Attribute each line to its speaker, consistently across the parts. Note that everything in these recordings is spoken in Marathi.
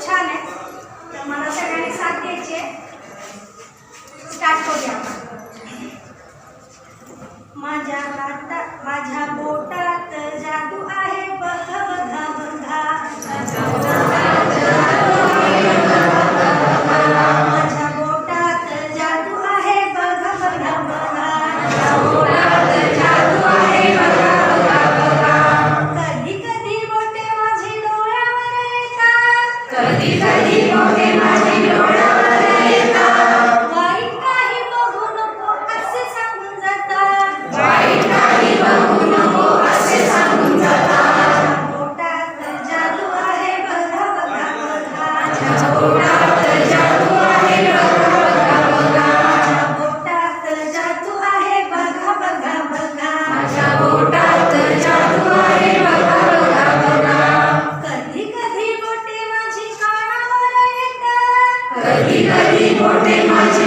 Speaker 1: छान आहे. तर मला सगळ्यांनी साथ द्यायची आहे. स्टार्ट करूया. माझ्या
Speaker 2: Să-ți să-ți mă Tigării, vorbim mai și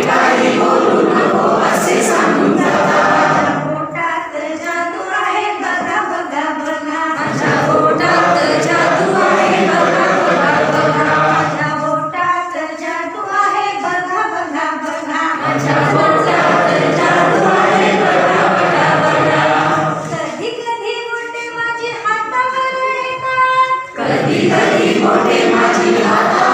Speaker 2: Bendita y por temas y la paz.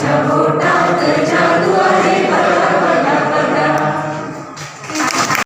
Speaker 1: जब
Speaker 2: उठाते जादू